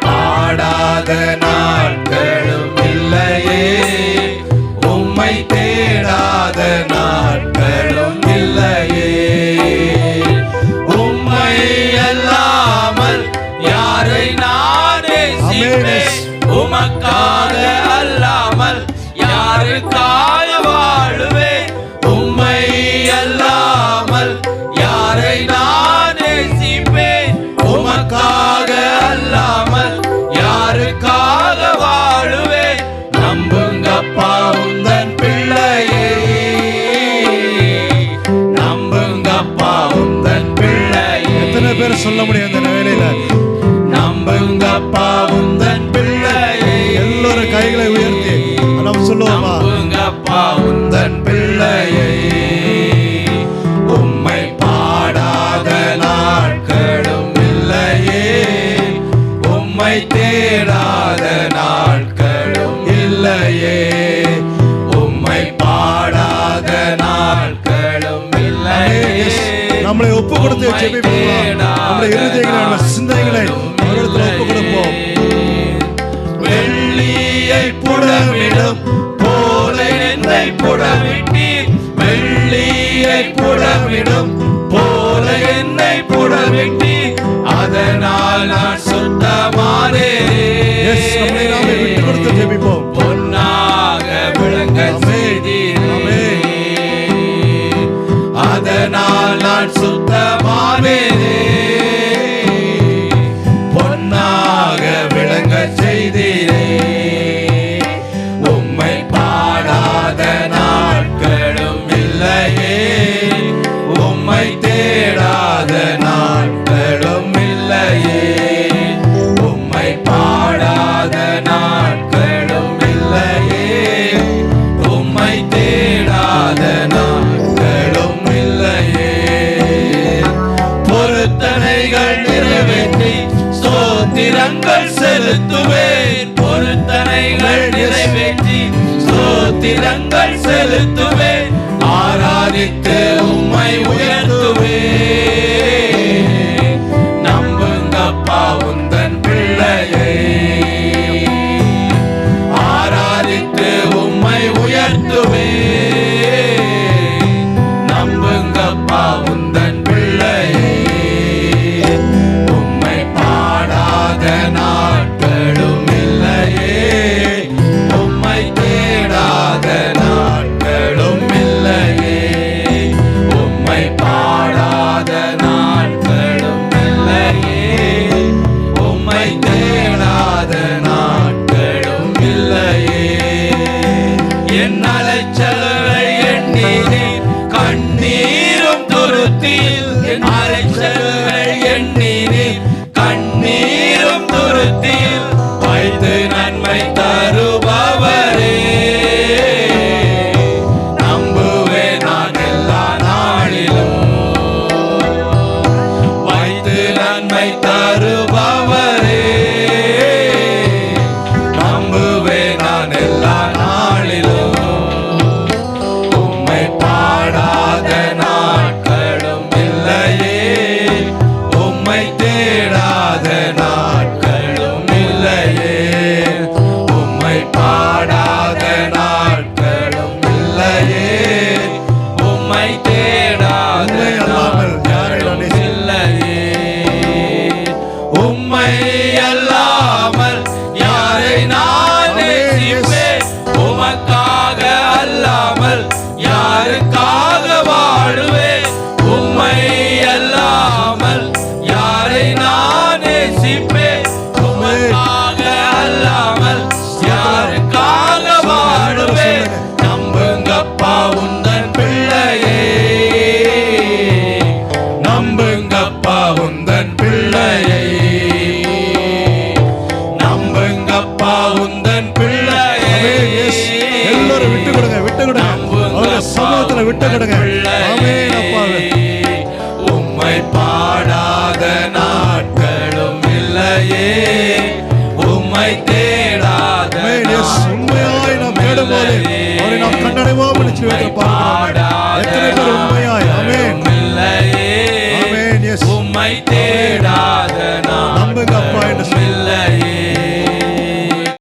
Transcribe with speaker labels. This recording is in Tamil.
Speaker 1: பாடாத நாட்களும் இல்லையே. உம்மை தேடாத நாட்களும் இல்லையே. உம்மை அல்லாமல் யாரை நான் உமக்காக அல்லாமல் யாருக்காக
Speaker 2: சொல்ல முடியும் இந்த வேலையில.
Speaker 1: நம்புங்கப்பா உந்தன் பிள்ளையே.
Speaker 2: எல்லாரும் கைகளை உயர்த்தி நம்ம சொல்லுவோமா?
Speaker 1: உந்தன் பிள்ளையை. உம்மை பாடாத நாட்களும் இல்லையே. உம்மை தேடாத நாட்களும் இல்லையே. உம்மை பாடாத நாட்களும் இல்லையே.
Speaker 2: நம்மளை ஒப்பு கொடுத்து ஜெபிப்போம்? நம்முடைய இருதயங்களை நம்ம சிந்தனைகளை அவரிடத்தில் ஒப்பு கொடுப்போம்
Speaker 1: வெள்ளியை புடமிடும் போல என்னை புடமிட்டீர். வெள்ளியை புடமிடும் பொருத்தனைகள் நிறைவேற்றி ஸ்தோத்திரங்கள் செலுத்துவேன். பொருத்தனைகள் நிறைவேற்றி ஸ்தோத்திரங்கள் செலுத்துவேன். ஆராதித்து உம்மை உயர்த்துவேன். கண்ணீரும் என் அலைச்சலை எண்ணினேன். யாருக்காக வாழுவேன் உம்மை அல்லாமல் யாரை நான் நேசிப்பேன் உமக்காக அல்லாமல் யாருக்காக வாழுவேன் நம்புங்கப்பா உந்தன் பிள்ளையே. நம்புங்கப்பா உந்தன் பிள்ளையே. நம்புங்கப்பா உந்தன் பிள்ளையே.
Speaker 2: எஸ் எல்லாரும் விட்டு கொடுங்க விட்டு கொடுங்க. விட்டு கொடுங்க ஆமென் அப்பாவே.
Speaker 1: உம்மை பாடாத நாட்களும் இல்லையே. உம்மை